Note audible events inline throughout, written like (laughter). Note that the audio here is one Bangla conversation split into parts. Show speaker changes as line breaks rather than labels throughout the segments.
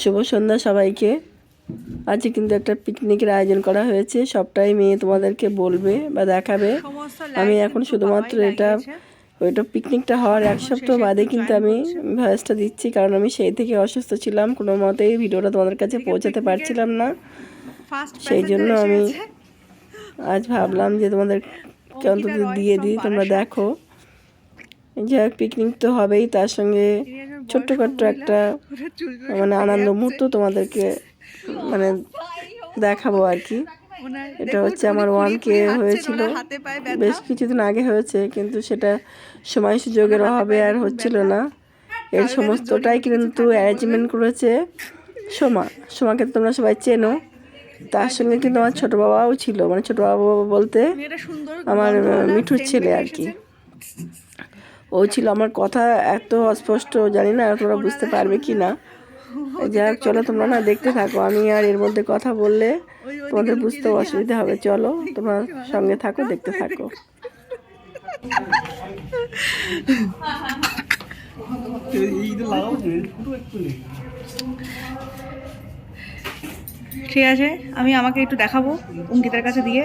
শুভ সন্ধ্যা সবাইকে। আজকে কিন্তু একটা পিকনিকের আয়োজন করা হয়েছে। সবটাই মেয়ে তোমাদেরকে বলবে বা দেখাবে। আমি এখন শুধুমাত্র এটা ওইটা পিকনিকটা হওয়ার এক সপ্তাহ বাদে কিন্তু আমি ভয়েসটা দিচ্ছি। কারণ আমি সেই থেকে অসুস্থ ছিলাম। কোনো মতেই ভিডিওটা তোমাদের কাছে পৌঁছাতে পারছিলাম না। সেই জন্য আমি আজ ভাবলাম যে তোমাদের অন্তত দিয়ে দিই তোমরা দেখো। যাই হোক পিকনিক তো হবেই। তার সঙ্গে ছোট্টখাট্ট একটা মানে আনন্দ মুহূর্ত তোমাদেরকে মানে দেখাবো আর কি। এটা হচ্ছে আমার ওয়ান কে হয়েছিল। বেশ কিছুদিন আগে হয়েছে কিন্তু সেটা সময় সুযোগের অভাবে আর হচ্ছিল না। এর সমস্তটাই কিন্তু অ্যারেঞ্জমেন্ট করেছে সোমা। সোমাকে তোমরা সবাই চেনো। তার সঙ্গে কিন্তু আমার ছোট বাবাও ছিল। মানে ছোট বাবা বলতে আমার মিঠুর ছেলে আর কি। ও ছিল আমার কথা, এত অস্পষ্ট জানি না তোমরা বুঝতে পারবে কি না যাই হোক চলো তোমরা না দেখতে থাকো, আমি আর এর মধ্যে কথা বললে তোমাদের বুঝতে অসুবিধা হবে। চলো, তোমার সঙ্গে থাকো, দেখতে থাকো।
ঠিক আছে, আমি আমাকে একটু দেখাবো অঙ্কিতার কাছে দিয়ে।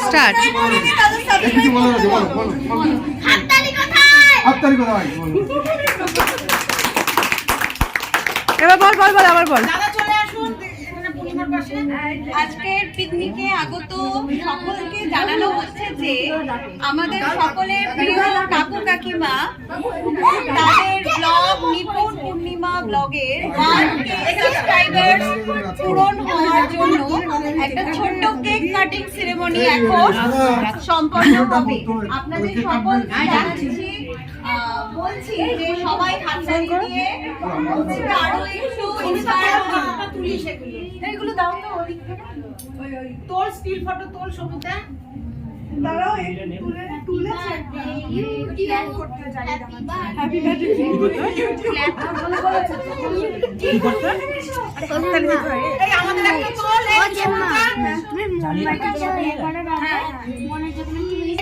স্টার্ট
কিছু বলো না, বলো, বলো, বলো। হাততালি কোথায়?
এবার বল বল বল আবার বল।
আজকের পিকনিকে আগত সকলকে জানানো হচ্ছে যে আমাদের সকলের প্রিয় কাকু কাকিমা তাদের ব্লগ নিপুণ পূর্ণিমা ব্লগের ওয়ান কে পূরণ হওয়ার জন্য একটা ছোট্ট কেক কাটিং সেরেমনি এখন সম্পন্ন হবে। আপনাদের সকলকে জানাচ্ছি বলছি যে সবাই হাততালি দিয়ে আরও একটু ইন্সপায়ার তুলি সেগুলো এগুলো দাও তো ওই ওই ওই তোর স্টিল ফটো তোর সবিতা দাঁড়াও একটু তুলে তুলেছে ইউটিউব করতে জানি হ্যাপি বার্থডে কি করতে এই আমাদের একটা তোল এই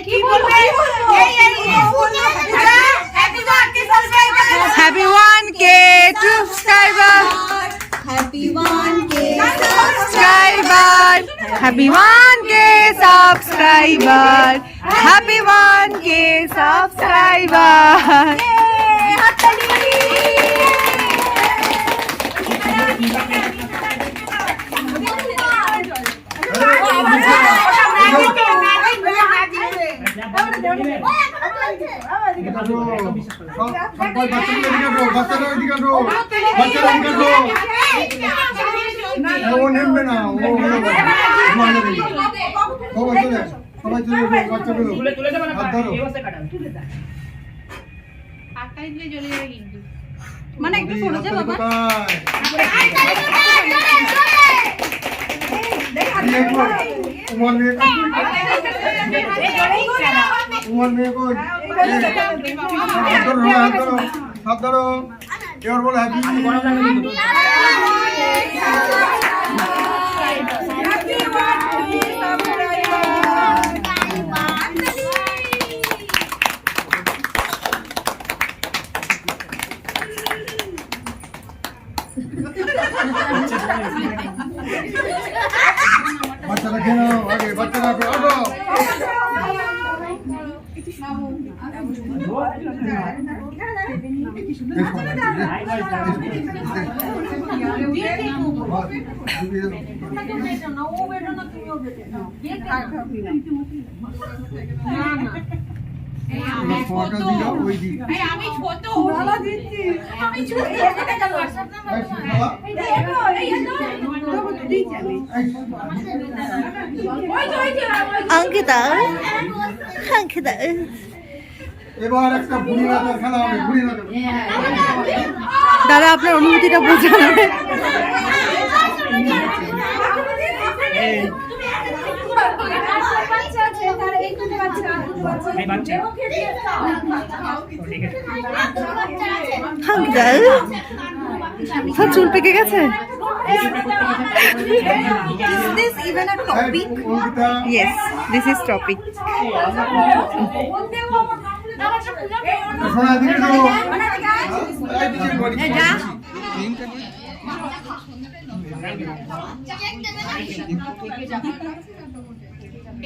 কি বলবে এই এই happy Happy 1K
to subscriber. Happy 1K subscriber. Happy 1K subscriber. Happy
1K subscriber. সব- সবাই এদিকে বাচ্চারা এদিকে বাচ্চারা ও নেমবে না, ও চলে, সবাই চলে বাচ্চাগুলো। হাত ধরো।
মানে একটু সরে যা বাবা
তোমার মেয়ে? তোমার মেয়ে হাত ধরো, এবার বলো হ্যাপি আগে বাচ্চারা আসো, আসো এবার ফোনটা দিল ওই দিন
অঙ্কিতা অঙ্কিতা
এবার একটা বুড়ি রাজার খেলা হবে বুড়ি রাজার
দাদা আপনার অনুভূতিটা বোঝানো চুল পেকে গেছে?
Is this even a topic?
Ankita
yes this is topic
শোনা দিকে তো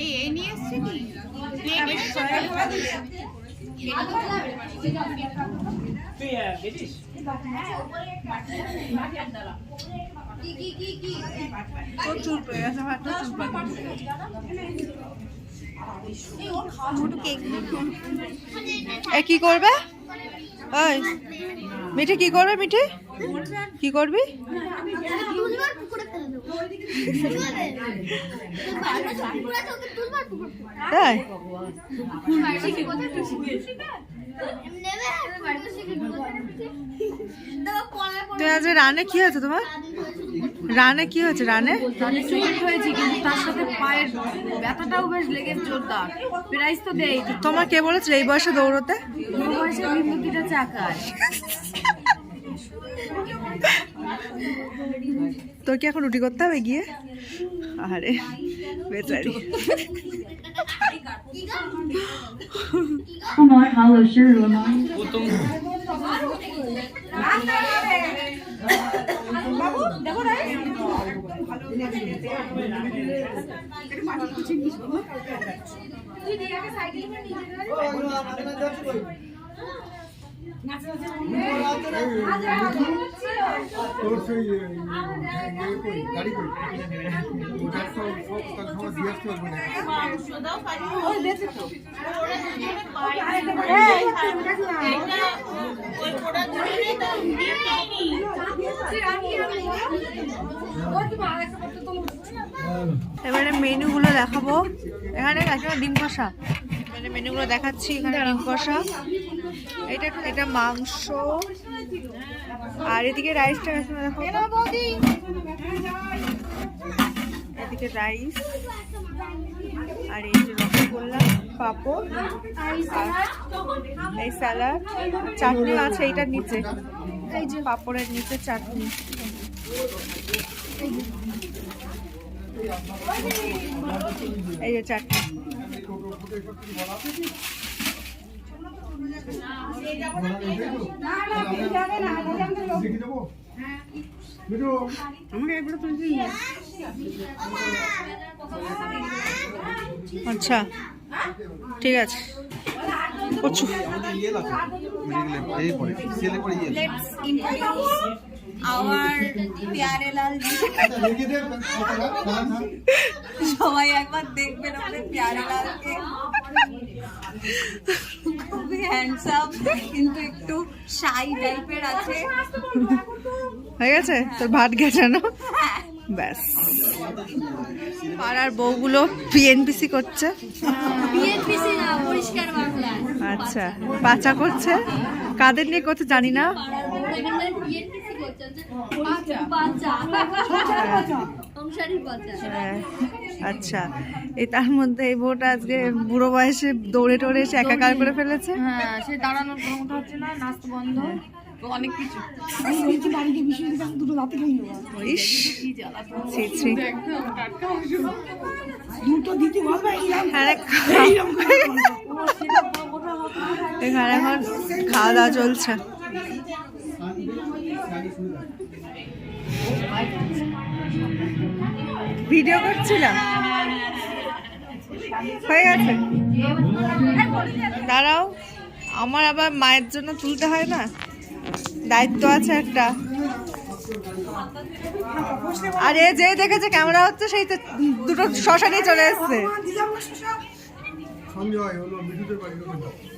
এই
এ কি করবে? ওই মিঠে কি করবে মিঠে? কি করবি? তাই তুই আজ রানে কি হয়েছে তোমার? রানে কি হয়েছে? রানে?
সুইট হয়েছে কিন্তু তার সাথে পায়ের ব্যথাটাও বেশ লেগে জোরদার। প্রাইস তো দেয়
তোমার কে বলেছিল এই বয়সে দৌড়তে?
বয়সে চাকায়।
তোর কি এখন রুটি করতে হবে গিয়ে? আরে বেচারি।
আমার ভালো শুরু নয়।
তোর
এবারে মেনুগুলো দেখাবো। এখানে ডিম কষা। এবারে মেনুগুলো দেখাচ্ছি এখানে ডিম কষা। এটা এটা মাংস। আর এদিকে রাইসটা কাকিমা দেখো। এদিকে রাইস আর এই যে রসগোল্লা পাপড়। এই স্যালাড চাটনি আছে এইটার নিচে। এই যে পাপড়ের নিচে চাটনি। এই যে চাটনি। আচ্ছা ঠিক আছে। প্রচুর
প্যারে লাল
খা
সবাই একবার দেখবেন আমাদের প্যারে লালকে খুবই হ্যান্ডসাম কিন্তু একটু শাই টাইপের আছে।
হয়ে গেছে? তোর ভাত গেছে না? ব্যাস। পাড়ার বউগুলো পিএনপিসি করছে। আচ্ছা পাচা করছে। কাদের নিয়ে করছে জানি না। হ্যাঁ, আচ্ছা। এই তার মধ্যে এই বউটা আজকে বুড়ো বয়সে দৌড়ে টোড়ে এসে একাকার করে ফেলেছে?
হ্যাঁ সে দাঁড়ানোর ক্ষমতা হচ্ছে না নাচতে বন্ধ। অনেক কিছু।
এখানে এখন খাওয়া দাওয়া চলছে। ভিডিও করছিলাম। হয়ে গেছে। দাঁড়াও আমার আবার মায়ের জন্য তুলতে হয় না? দায়িত্ব আছে একটা। আর আরে যে দেখেছে ক্যামেরা হচ্ছে সেই তো দুটো শশা নিয়ে চলে এসছে।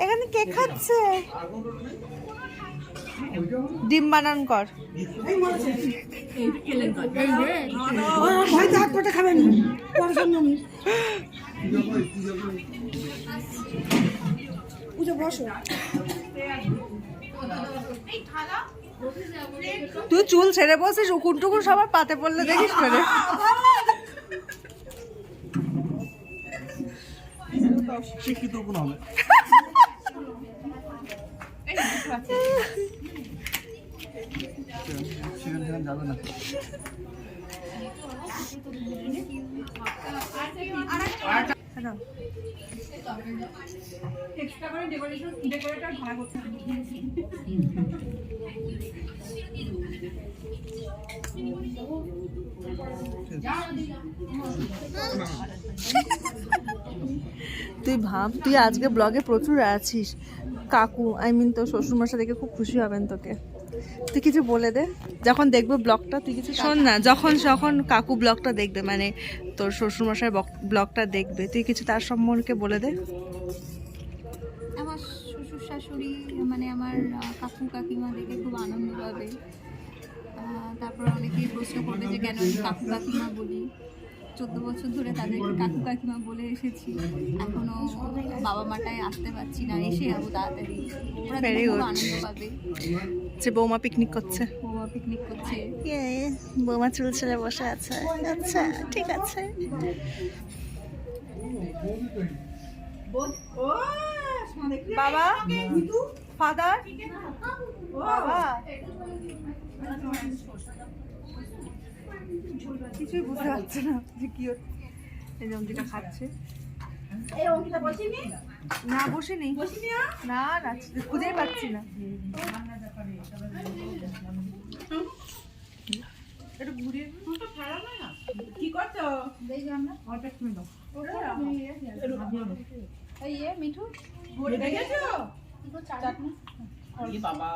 এখানে কে খাচ্ছে? ডিম বানান কর
করে
তুই চুল ছেড়ে বসিস উকুন টুকুন সবার পাতে পড়লে দেখিস করে
সেখানে (laughs) যাবে না।
তুই ভাব তুই আজকে ব্লগে প্রচুর আছিস। কাকু আই মিন তোর শ্বশুরমশাই দেখে খুব খুশি হবেন তোকে। তুই কিছু বলে দে। যখন দেখবে ব্লগটা তুই কিছু শোন না যখন যখন কাকু ব্লগটা দেখবে মানে তোর শ্বশুরমশাই ব্লগটা দেখবে তুই কিছু তার সম্পর্কে বলে দে।
আমার শ্বশুর শাশুড়ি মানে আমার কাকু কাকিমা দেখে খুব আনন্দ পাবে। তারপর অনেকেই প্রশ্ন করবে যে কেন আমি কাকু কাকিমা বলি? চোদ্দ বছর ধরে তাদেরকে কাকু কাকিমা বলে এসেছি। এখনও বাবা মাটায় আসতে পারছি না এসে যাব তাড়াতাড়ি। ওরা খুব আনন্দ পাবে।
যে বৌমা পিকনিক করছে।
বৌমা পিকনিক করছে।
বৌমা চুল ছেলে বসে আছে। আচ্ছা ঠিক আছে। বাবা ফাদার বাবা। কিছুই বুঝতে পারছে না যে কি এই যে অঙ্কিতা খাচ্ছে। না বসে নেই না না খুঁজেই পাচ্ছি না। একটু ঘুরিয়ে কি করছ?
এই মিঠু।
বাবা।